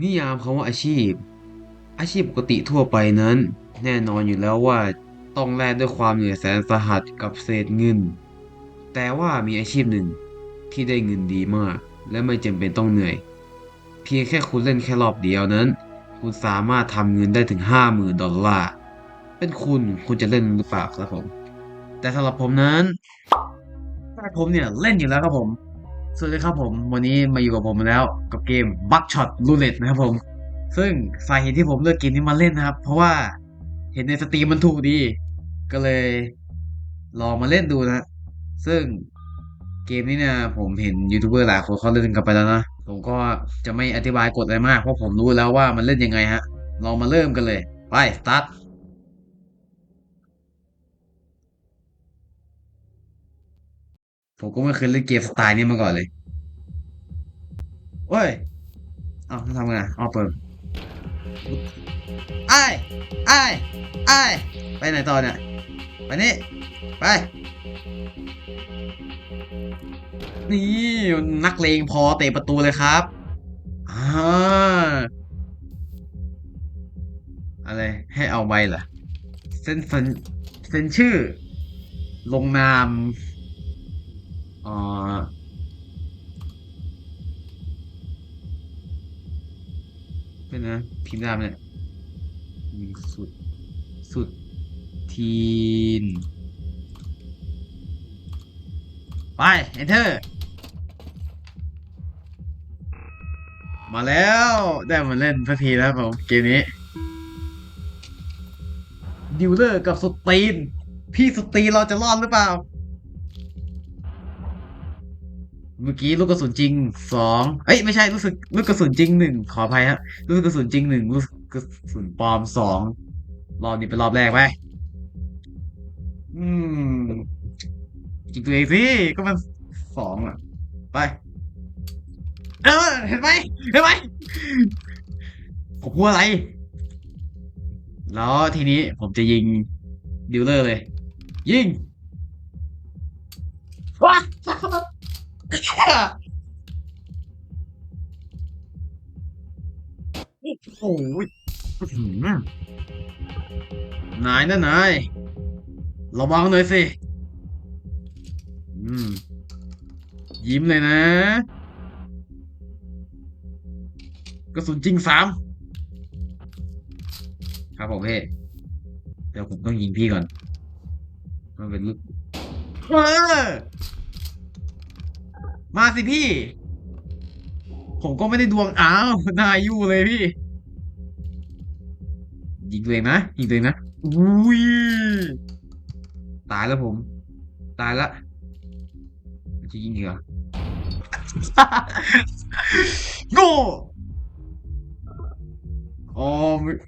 นิยามคำว่าอาชีพ อาชีพปกติทั่วไปนั้น แน่นอนอยู่แล้วว่าต้องแลกด้วยความเหนื่อยแสนสาหัสกับเศษเงิน แต่ว่ามีอาชีพหนึ่งที่ได้เงินดีมาก และไม่จำเป็นต้องเหนื่อย เพียงแค่คุณเล่นแค่รอบเดียวนั้น คุณสามารถทำเงินได้ถึง 50,000 ดอลลาร์ เป็นคุณคุณจะเล่นหรือเปล่าครับผม แต่สำหรับผมนั้นแต่ผมเนี่ยเล่นอยู่แล้วครับผม สวัสดีครับผม วันนี้มาอยู่กับผมแล้วกับเกม Buckshot Roulette นะครับผม ซึ่งสาเหตุที่ผมเลือกเกมนี้มาเล่นนะครับ เพราะว่าเห็นในสตรีมมันถูกดี ก็เลยลองมาเล่นดูนะ ซึ่งเกมนี้เนี่ยผมเห็นยูทูบเบอร์หลายคนเขาเล่นกันไปแล้วนะ ผมก็จะไม่อธิบายกฎอะไรมากเพราะผมรู้แล้วว่ามันเล่นยังไงฮะ ลองมาเริ่มกันเลย ไปสตาร์ท ผมก็ไม่เคยเล่นเกมสไตล์นี้มาก่อนเลยเว้ย เอ้าทำไงอ๋อเปิดไอ้ไอ้ไอ้ไปไหนต่อเนี่ย ไปนี่ ไป นี่นักเลงพอเตะประตูเลยครับอ่าอะไรให้เอาใบเหรอเซ็นเซ็นเซนชื่อ ลงนาม เป็นนะพิมพ์ตามเนี่ยสุด สุดทีน ไป enter มาแล้ว ได้มาเล่นสักทีแล้วผมเกมนี้ ดิวเลอร์กับสตรีน พี่สตรีนเราจะรอดหรือเปล่า เมื่อกี้ลูกกระสุนจริงสองเอ้ยไม่ใช่รู้สึกลูกกระสุนจริงหนึ่งขออภัยครับลูกกระสุนจริงหนึ่งลูกกระสุนปลอมสองรอบนี้เป็นรอบแรกไปอืมจริงตัวเองสิก็มันสองอะ ไป เออเห็นไหมเห็นไหมผมพูดอะไร แล้วทีนี้ผมจะยิงดิวเลอร์เลย ยิงว้า โอ้ยอื้อหือนายนะนาย ระวังหน่อยสิ อืม ยิ้มเลยนะ กระสุนจริงสาม ครับผมพี่เดี๋ยวผมต้องยิงพี่ก่อน มันเป็นลูกเออ มาสิพี่ ผมก็ไม่ได้ดวงอ้าวนายู่เลยพี่ ยิงตัวเองนะยิงตัวเองนะอุ้ยตายแล้วผม ตายละจะยิงเหรอโง่อ๋อ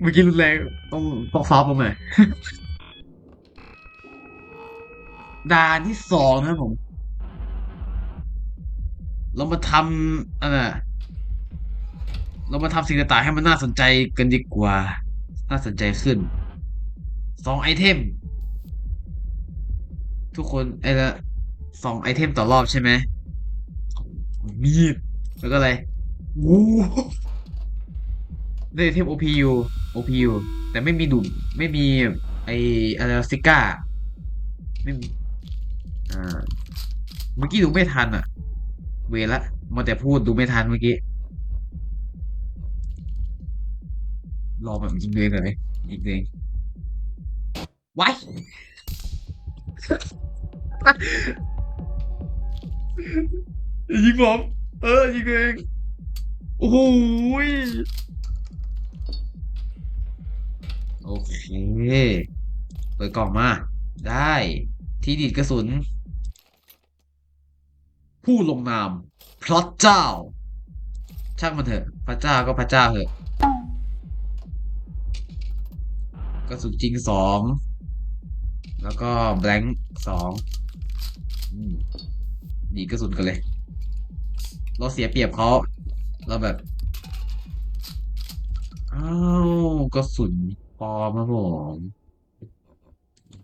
เมื่อกี้รุนแรงต้องต้องฟ้าผมหน่ด่านที่สองนะผม เรามาทำอะไรเรามาทำสิ่งต่างๆให้มันน่าสนใจกันดีกว่า น่าสนใจขึ้น สองไอเทม ทุกคนไอ้ละสองไอเทมต่อรอบใช่ไหม มีด แล้วก็อะไรวูได้ไอเทม OPU OPU แต่ไม่มีดุมไม่มีไออะไรซิก้าไม่มีอ่า เมื่อกี้ดูไม่ทันอะ เวละมาแต่พูดดูไม่ทันเมื่อกี้ รอแบบยิงเองเลยยิงเองไว้ยิงผมเออยิงเองโอ้โหยโอเค เปิดกล่องมา ได้ ที่ดีดกระสุน ผู้ลงนามพระเจ้า ช่างมันเถอะ พระเจ้าก็พระเจ้าเถอะกระสุนจริงสองแล้วก็แบงค์สองอืมดีกระสุนกันเลย เราเสียเปรียบเขาเราแบบอ้าวกระสุนปลอมครับผม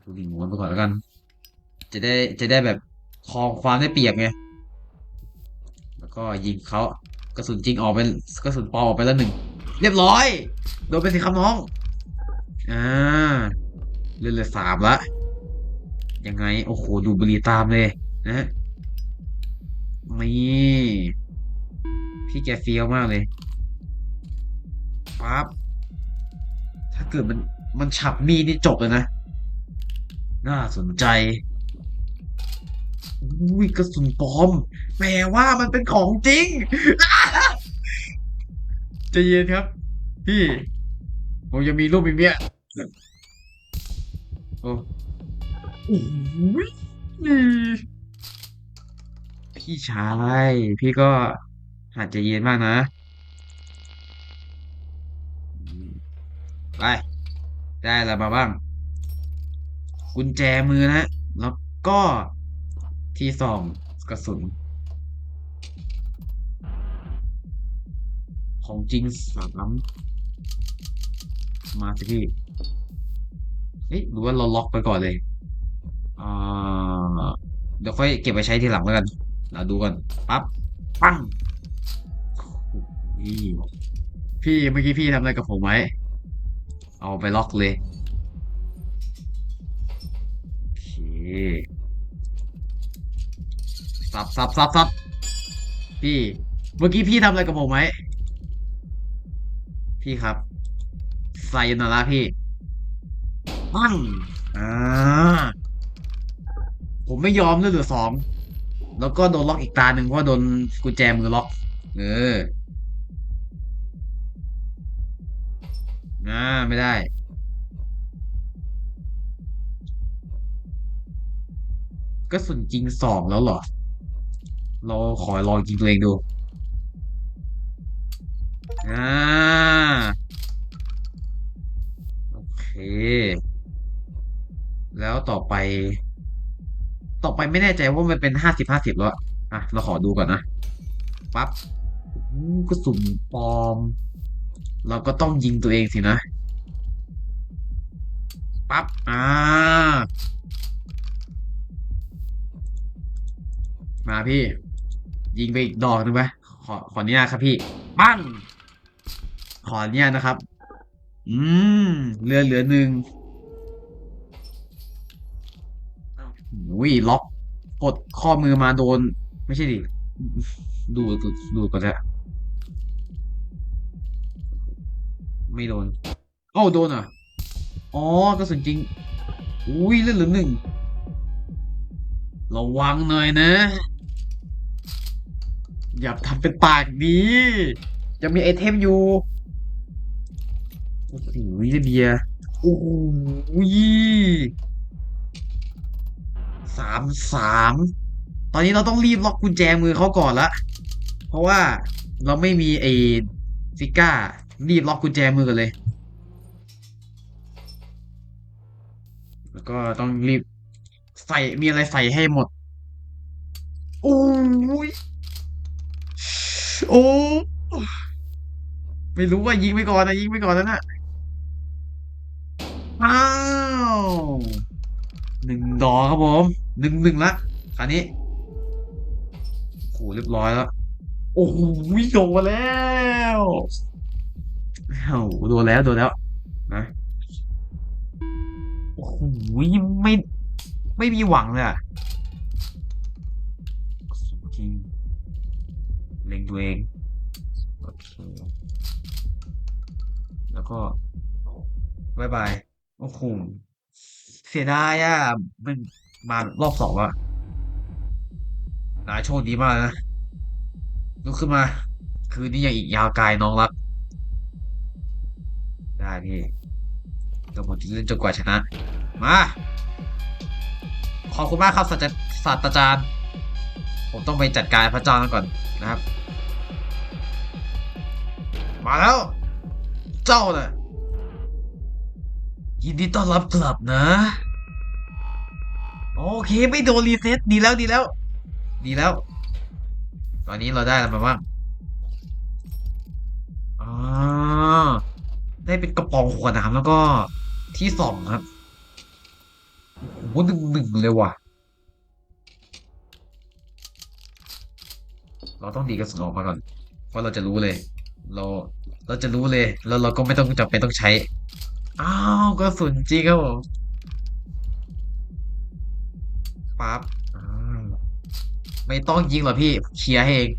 ดูดิม้วนไปก่อนแล้วกัน จะได้จะได้แบบครองความได้เปรียบไง แล้วก็ยิงเขากระสุนจริงออกไปกระสุนปลอมออกไปแล้วหนึ่งเรียบร้อย โดนไปสิครับน้อง อ่าเลือดเหลือสามละยังไง โอ้โห ดูบุรีตามเลยนะนี่พี่แกเฟี้ยวมากเลยปั๊บถ้าเกิดมันมันฉับมีดนี่จบเลยนะ น่าสนใจ อุ้ยกระสุนปลอมแปลว่ามันเป็นของจริงจะเย็นครับ พี่ผมยังมีรูปอีเนี่ยโอ้โอ้ยพี่ชาย พี่ก็หัดใจเย็นมากนะไปได้อะไรมาบ้าง กุญแจมือนะ แล้วก็ ที่สองกระสุน ของจริงสามมาสิพี่เอ๊ะหรือว่าเราล็อกไปก่อนเลยอ่าเดี๋ยวค่อยเก็บไปใช้ทีหลังแล้วกัน เราดูกันปั๊บ ปั้งนี่พี่เมื่อกี้พี่ทำอะไรกับผมไว้เอาไปล็อกเลย โอเค สับสับสับสับพี่ เมื่อกี้พี่ทำอะไรกับผมไหม พี่ครับไซยนาระพี่ปั้งอ่า ผมไม่ยอมเลือดเหลือสอง แล้วก็โดนล็อกอีกตาหนึ่งเพราะว่าโดนกุญแจมือล็อก เอออ่าไม่ได้ ก็สุนจริงสองแล้วเหรอ เราขอลองยิงตัวเองดูอ่าโอเค แล้วต่อไป ต่อไปไม่แน่ใจว่ามันเป็นห้าสิบห้าสิบแล้วอะอะเราขอดูก่อนนะปั๊บอู้กระสุนปลอม เราก็ต้องยิงตัวเองสินะปั๊บอ่ามาพี่ ยิงไปอีกดอกหนึ่งไหมขอขออนุญาตครับพี่ปั้งขออนุญาตนะครับ อืมเรือเหลือหนึ่งอุ้ยล็อกกดข้อมือมาโดน ไม่ใช่ดิดูดูดูก่อนจะไม่โดนเอ้โดนอะอ๋อกระสุนจริง อุ้ยเลือดเหลือหนึ่งระวังหน่อยนะ อย่าทำเป็นปากดียังมีไอเทมอยู่โอ้โหเบียร์โอ้โหสามสามตอนนี้เราต้องรีบล็อกกุญแจมือเขาก่อนละ เพราะว่าเราไม่มีไอ้ฟิก้า รีบล็อกกุญแจมือกันเลย แล้วก็ต้องรีบใส่มีอะไรใส่ให้หมดโอ้ย โอ้ไม่รู้ว่ายิงไปก่อนนะยิงไปก่อนแล้วนะอ้าวหนึ่งดอกครับผมหนึ่งหนึ่งละคราวนี้โหเรียบร้อยแล้วโอ้โหโดนแล้วโอ้โหโดนแล้วโดนแล้วนะโอ้โหไม่ไม่มีหวังเลยอะ เล็งตัวเอง โอเค แล้วก็บายบาย โอ้โห เสียดายอะ มันมารอบสองอะนายโชคดีมากนะลุกขึ้นมา คืนนี้ยังอีกยาวไกลน้องรัก ได้พี่ก็ผมจะเล่นจนกว่าชนะ มา ขอบคุณมากครับศาสตราศาสตราจารย์ ผมต้องไปจัดการพระเจ้าก่อนนะครับ มาแล้ว เจ้าน่ะยินดีต้อนรับกลับนะ โอเคไม่โดนรีเซ็ตดีแล้วดีแล้ว ดีแล้ว ตอนนี้เราได้อะไรมาบ้างอ่าได้เป็นกระป๋องขวดน้ำแล้วก็ที่สองครับโอ้โหหนึ่งหนึ่งเลยว่ะ เราต้องดีกระสุนออกมาก่อน เพราะเราจะรู้เลย เรา เราจะรู้เลย แล้วเราก็ไม่ต้องจำเป็นต้องใช้ อ้าวกระสุนจริงครับผมปั๊บอ่าไม่ต้องยิงหรอพี่เคลียร์ให้เอง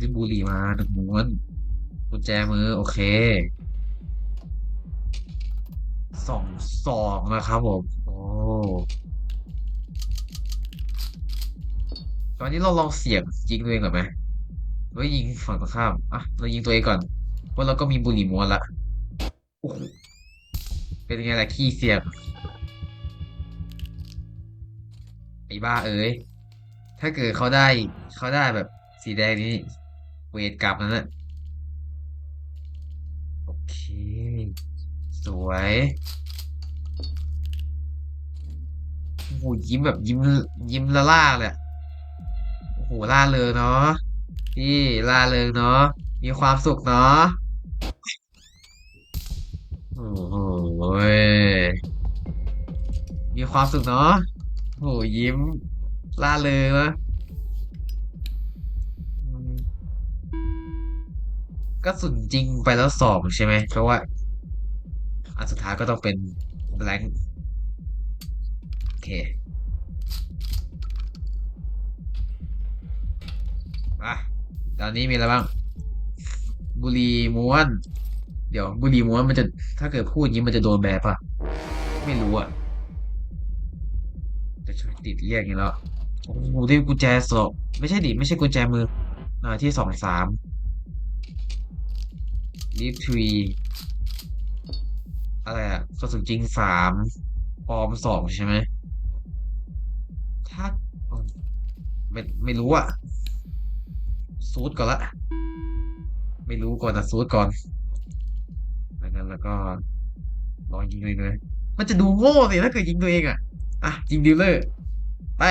ดึงบุหรี่มาหนึ่งม้วนกุญแจมือ โอเคสองสองนะครับผม โอ้ ตอนนี้เราลองเสี่ยงยิงตัวเองก่อนไหมหรือว่ายิงฝั่งตรงข้ามอะเรายิงตัวเองก่อนเพราะเราก็มีบุหรี่ม้วนละโอ้โหเป็นไงล่ะขี้เสี่ยงไอ้บ้าเอ้ยถ้าเกิดเขาได้เขาได้แบบสีแดงนี้เวทกลับนั่นแหละโอเค สวยโอ้โหยิ้มแบบยิ้มยิ้มละล่าเลย โอ้โหล่าเริงเนาะพี่ล่าเริงเนาะมีความสุขเนาะโอ้โหมีความสุขเนาะโอ้หยิ้มล่าเริงนะกระสุนจริงไปแล้วสองใช่ไหมเพราะว่าอันสุดท้ายก็ต้องเป็นแบงค์โอเค ตอนนี้มีอะไรบ้าง บุรีม้วน เดี๋ยว บุรีม้วนมันจะ ถ้าเกิดพูดอย่างนี้มันจะโดนแบนป่ะไม่รู้อะจะช่วยติดเรียกอย่างนี้แล้วโอ้โหได้กุญแจสองไม่ใช่ดิไม่ใช่กุญแจมืออ่าที่สองสามลิฟทรีอะไรอะกระสุนจริงสามปอมสองใช่ไหมถ้าไม่ไม่รู้อะ ซูดก่อนละ ไม่รู้ก่อนนะซูดก่อนแล้วนั้นแล้วก็ลองยิงเลยเลย มันจะดูโง่สิถ้าเกิดยิงตัวเองอะ อะ ยิงดีลเลอร์ ไป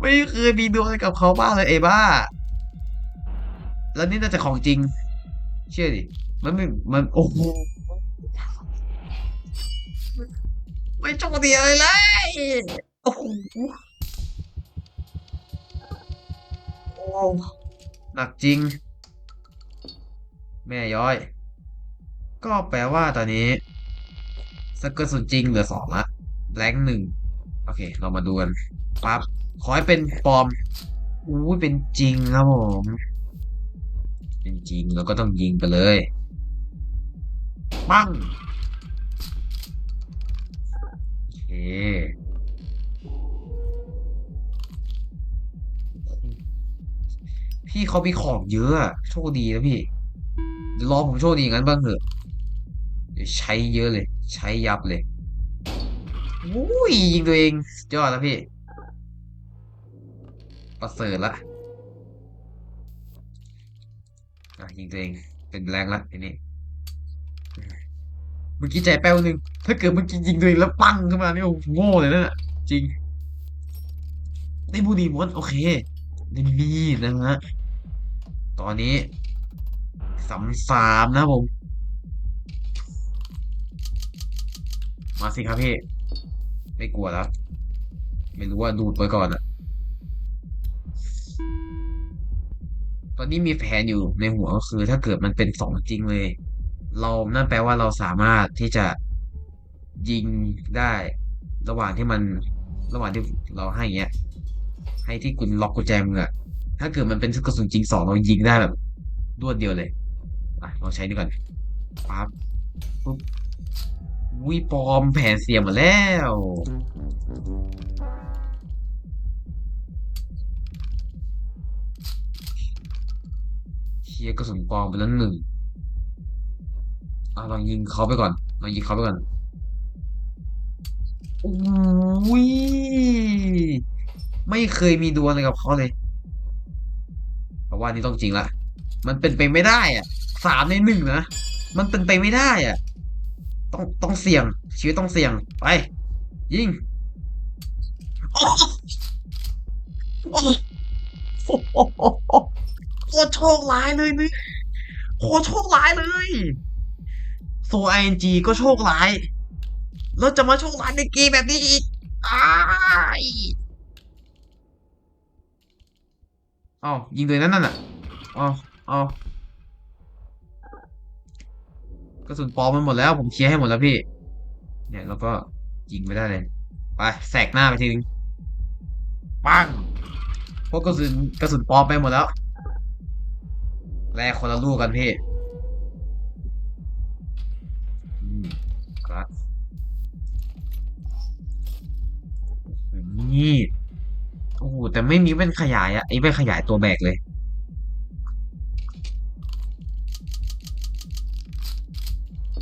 ไม่เคยมีดวงกับเขาบ้างเลยไอ้บ้า แล้วนี่น่าจะของจริง เชื่อดิ มันไม่มัน โอ้โหไม่โชคดีอะไรเลย โอ้โห หนักจริง แม่ย้อย ก็แปลว่าตอนนี้สกกระสุนจริงเหลือสองละแรงหนึ่งโอเค เรามาดูกันปั๊บขอให้เป็นปลอมอู้เป็นจริงครับผมเป็นจริงเราก็ต้องยิงไปเลยปั้งโอเค พี่เขามีของเยอะอะโชคดีนะพี่รอผมโชคดีอย่างนั้นบ้างเถอะเดี๋ยวใช้เยอะเลย ใช้ยับเลยอุ้ยยิงตัวเองยอดแล้วพี่ ประเสริฐละอะยิงตัวเองเป็นแรงละทีนี้เมื่อกี้ใจแป้วนึง ถ้าเกิดเมื่อกี้ยิงตัวเองแล้วปังขึ้นมานี่โอ้โง่เลยนะ จริง ได้บูดีม้วนโอเค ได้มีนะฮะ อนนี้สามสามนะผม มาสิครับพี่ ไม่กลัวแล้ว ไม่รู้ว่าดูดไปก่อนอะตอนนี้มีแผนอยู่ในหัวก็คือ ถ้าเกิดมันเป็นสองจริงเลย เรานั่นแปลว่าเราสามารถที่จะยิงได้ ระหว่างที่มัน ระหว่างที่เราให้เงี้ย ให้ที่คุณล็อกกุญแจมืออะ ถ้าเกิดมันเป็นกระสุนจริงสองเรายิงได้แบบรวดเดียวเลยอะลองใช้นี่ก่อนปั๊บปุ๊บวิปอมแผนเสียหมดแล้วเชียร์กระสุนปอมไปแล้วหนึ่งอะลองยิงเขาไปก่อนลองยิงเขาไปก่อนโอ้ยไม่เคยมีดวลอะไรกับเขาเลย ราะว่านี่ต้องจริงละมันเป็นไปไม่ได้อะสามในหนึ่งนะมันเป็นไปไม่ได้อะ ต้องต้องเสี่ยง ชีวิตต้องเสี่ยงไปยิงโอ้โอ้โอ้โอ้โอ้โอ้โคตรโชคร้ายเลยนี่โคตรโชคร้ายเลยโซไอเอ็นจีก็โชคร้าย แล้วจะมาโชคร้ายในเกมแบบนี้อีกอ้าย เอายิงเลยนั่นน่ะเอาเอากระสุนปลอมมันหมดแล้ว ผมเคลียร์ให้หมดแล้วพี่ เนี่ยแล้วก็ยิงไม่ได้เลย ไปแสกหน้าไปทีนึงปังพวกกระสุนกระสุนปลอมไปหมดแล้วแลกคนละลูกกันพี่ แต่ไม่มีแว่นขยายอะไอ้แว่นขยายตัวแบกเลย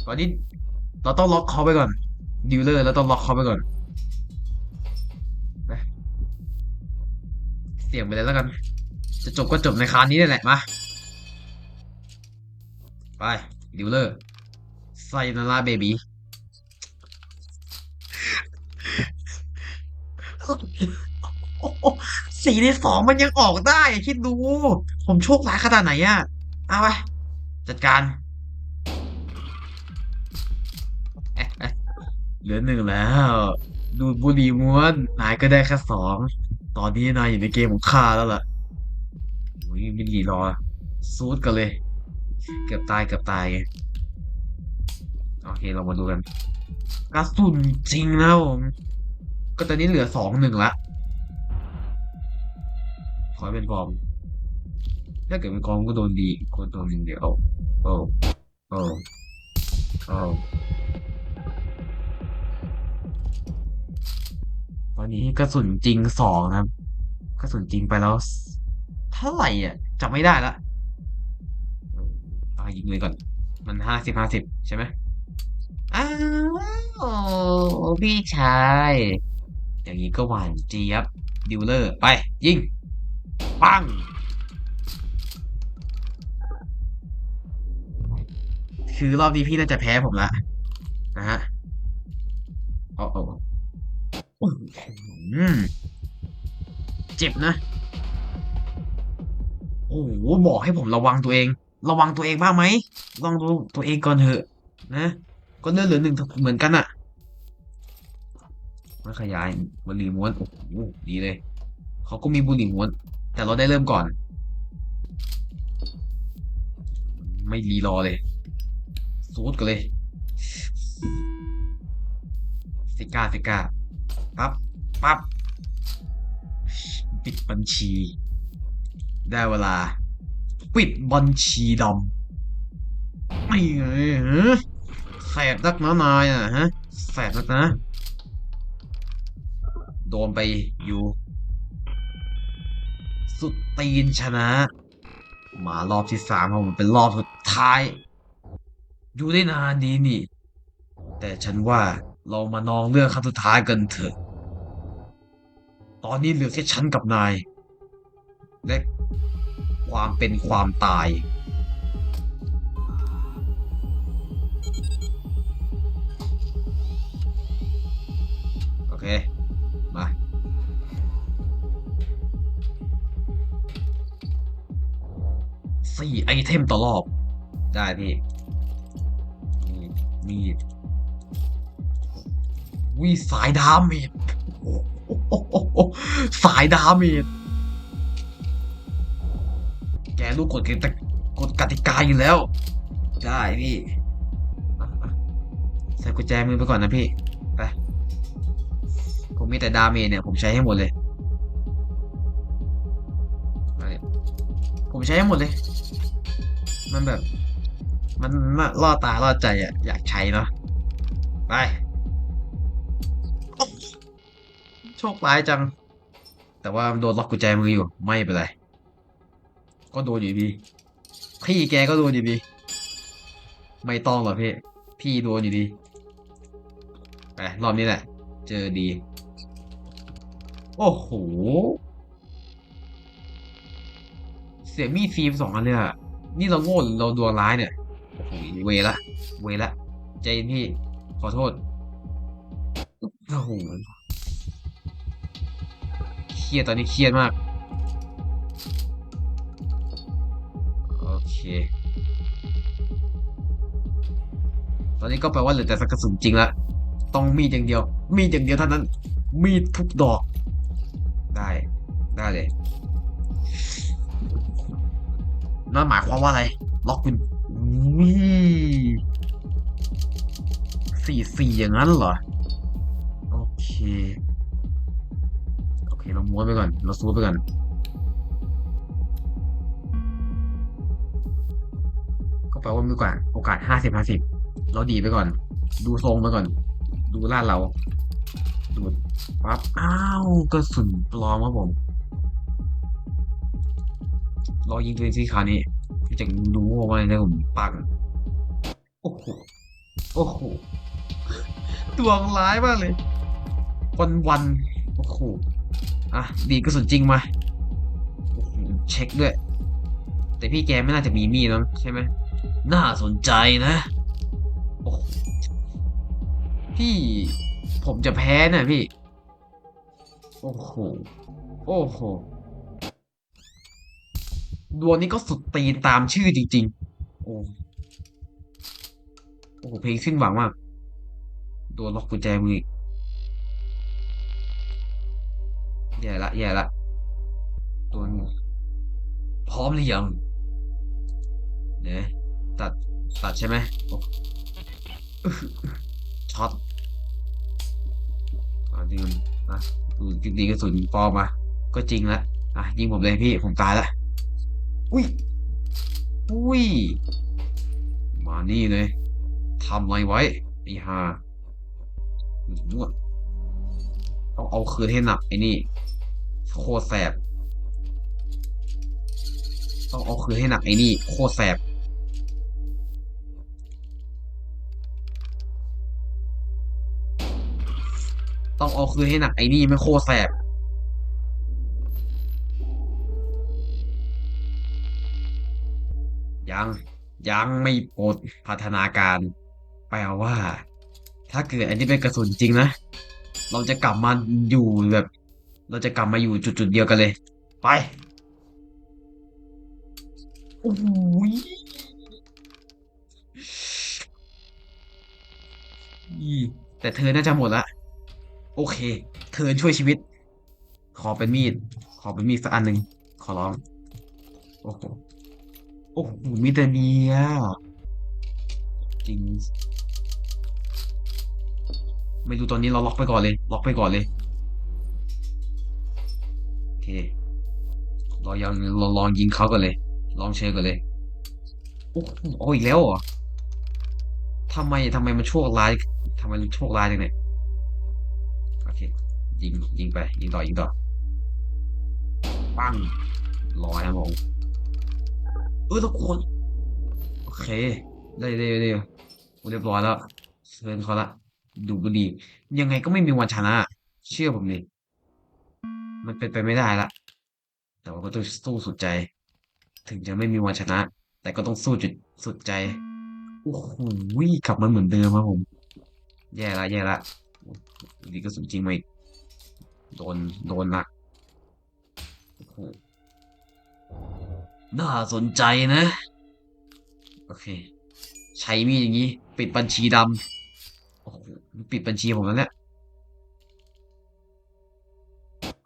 ตอนนี้เราต้องล็อกเขาไปก่อนดีลเลอร์เราต้องล็อกเขาไปก่อนเสี่ยงไปเลยแล้วกัน จะจบก็จบในคาวนี้นี่แหละมาไปดิวเลอร์ไซนาราเบบี สี่ในสองมันยังออกได้คิดดู ผมโชคร้ายขนาดไหนอะเอาไปจัดการเหลือหนึ่งแล้ว ดูบุรีม้วนนายก็ได้แค่สองตอนนี้นายอยู่ในเกมของข้าแล้วล่ะโอ้ยไม่รีรอซูดกันเลย เกือบตายเกือบตาย โอเคเรามาดูกันกระสุนจริงนะผมก็ตอนนี้เหลือสองหนึ่งละ ขอเป็นฟอร์ม ถ้าเกิดเป็นกองก็โดนดีก็โดนอย่างเดียวโอ้โอ้โอ้ตอนนี้กระสุนจริงสองครับ กระสุนจริงไปแล้ว เท่าไหร่อะจำไม่ได้ละอายิงเลยก่อน มันห้าสิบห้าสิบใช่ไหมอ้าวพี่ชาย อย่างนี้ก็หวานเจี๊ยบดิวเลอร์ ไป ยิง ปังคือรอบนี้พี่น่าจะแพ้ผมละนะฮะโอ้โอ้อื้อหือเจ็บนะ โอ้โหบอกให้ผมระวังตัวเอง ระวังตัวเองบ้างไหมลองดูตัวเองก่อนเถอะ นะก็เลือดเหลือหนึ่งเหมือนกันอะมาขยายบุหรี่ม้วนโอ้โหดีเลย เขาก็มีบุหรี่ม้วน แต่เราได้เริ่มก่อน ไม่รีรอเลยซูดกันเลยสิก้าสิก้าปั๊บปั๊บปิดบัญชี ได้เวลา ปิดบัญชีดำไม่ไงฮะแสบนักนะนายอะฮะแสบนักนะ โดนไปอยู่ สุดตีนชนะ มารอบที่สามของมันเป็นรอบสุดท้าย อยู่ได้นานดีนี่ แต่ฉันว่าเรามานองเรื่องครั้งสุดท้ายกันเถอะ ตอนนี้เหลือแค่ฉันกับนาย และความเป็นความตายโอเค สี่ไอเทมต่อรอบ ได้พี่มีดมีดวิสายดาเมจโอ้โหสายดาเมจแกรู้กฎกติกากฎกติกาอยู่แล้ว ได้พี่อะอะใส่กุญแจมือไปก่อนนะพี่ไปผมมีแต่ดาเมจเนี่ย ผมใช้ให้หมดเลยไปผมใช้ให้หมดเลย มันแบบ มันล่อตาล่อใจอะ อยากใช้เนาะไป โชคร้ายจัง แต่ว่าโดนล็อกกุญแจมืออยู่ ไม่เป็นไร ก็โดนอยู่ดี พี่แกก็โดนอยู่ดี ไม่ต้องหรอกพี่ พี่โดนอยู่ดีไปรอบนี้แหละ เจอดี โอ้โห เสียมีดฟิล์มสองอันเลยอะ นี่เราโง่หรือเราดวงร้ายเนี่ยโอ้โหเวละ เวละ ใจเย็นพี่ ขอโทษโอ้โหเครียดตอนนี้เครียดมาก โอเค ตอนนี้ก็แปลว่าเหลือแต่สักกระสุนจริงละต้องมีดอย่างเดียว มีดอย่างเดียวเท่านั้น มีดทุกดอก ได้ ได้เลย นั่นหมายความว่าอะไร ล็อกคุณวิสี่สี่อย่างนั้นเหรอ โอเค โอเค เราม้วนไปก่อน เราซูไปก่อนก็แปลว่ามีโอกาสโอกาสห้าสิบห้าสิบเราดีไปก่อน ดูทรงไปก่อน ดูลาดเราดูดปั๊บอ้าวกระสุนปลอมครับผม รอยิงตัวเองสิคราวนี้จะรู้ว่าอะไรนะผมปังโอ้โหโอ้โหดวร้ายมากเลยวันวันโอ้โหอะดีกระสุนจริงมาโอ้โหเช็คด้วย แต่พี่แกไม่น่าจะมีมีดมั้งใช่ไหมน่าสนใจนะโอ้โหพี่ผมจะแพ้น่ะพี่ โอ้โห โอ้โห ดวงนี้ก็สุดตีนตามชื่อจริง ๆ โอ้โอ้โหเพลงสิ้นหวังมากโดนล็อกกุญแจมืออีกแย่ละแย่ละโดนพร้อมหรือยังเนี่ยตัดตัดใช่ไหมช็อตอะดึงอะดูดีกระสุนปลอมมา ก็จริงละอะยิงผมเลยพี่ผมตายละ อุ้ย อุ้ย มานี่เลยทำอะไรไว้ไอ้ห่ามั่วต้องเอาคืนให้หนักไอ้นี่โคตรแสบ ต้องเอาคืนให้หนักไอ้นี่โคตรแสบต้องเอาคืนให้หนักไอ้นี่ไม่โคตรแสบ ยังไม่ปลดพัฒนาการแปลว่า ถ้าเกิดอันนี้เป็นกระสุนจริงนะเราจะกลับมาอยู่แบบ เราจะกลับมาอยู่จุดๆเดียวกันเลย ไปโอ้โหยแต่เธอน่าจะหมดละ โอเค เธอช่วยชีวิต ขอเป็นมีด ขอเป็นมีดสักอันหนึ่งขอร้อง โอ้โห โอ้โหมีแต่เนียจริง ไม่รู้ตอนนี้เราล็อกไปก่อนเลย ล็อกไปก่อนเลย โอเค เรายังเราลองยิงเขากันเลย ลองเช็คกันเลย โอ้โหเอาอีกแล้วเหรอทำไมทำไมมันโชคร้ายทำไมมันโชคร้ายจังเนี่ยโอเค ยิงยิงไป ยิงต่อยิงต่อ ปั้งร้อยครับผม เออทุกคนโอเค ได้ได้ได้เรียบร้อยแล้วเชิญเขาละ ดูก็ดี ยังไงก็ไม่มีวันชนะ เชื่อผมดิมันเป็นไปไม่ได้ละแต่ว่าก็ต้องสู้สุดใจ ถึงจะไม่มีวันชนะ แต่ก็ต้องสู้จุดสุดใจโอ้โหกลับมาเหมือนเดิมครับผม แย่ละแย่ละดีก็สุดจริงไหมโดนโดนหนักโอ้โห น่าสนใจนะ โอเค ใช้มีดอย่างนี้ ปิดบัญชีดำโอ้โหปิดบัญชีผมแล้วเนี่ย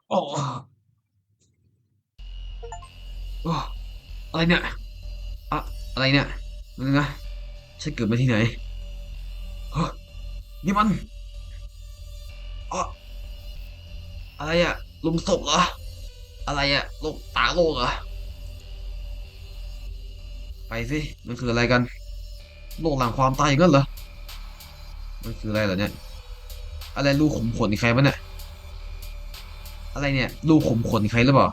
โอ้โอ้อะไรเนี่ยอะอะไรเนี่ยนึงนะฉันเกิดมาที่ไหนเฮ้ยนี่มันอะอะไรอะลุมศพเหรอ อะไรอะโลกตาโลกเหรอ ไปสิมันคืออะไรกันโลกหลังความตายอย่างนั้นเหรอมันคืออะไรเหรอเนี่ย อะไรลูกขุมขนใครวะเนี่ยอะไรเนี่ยลูกขุมขนใครหรือเปล่า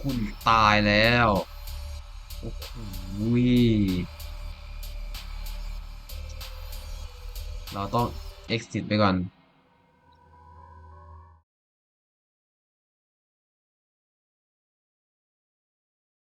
คุณตายแล้วโอ้โหเราต้อง exit ไปก่อน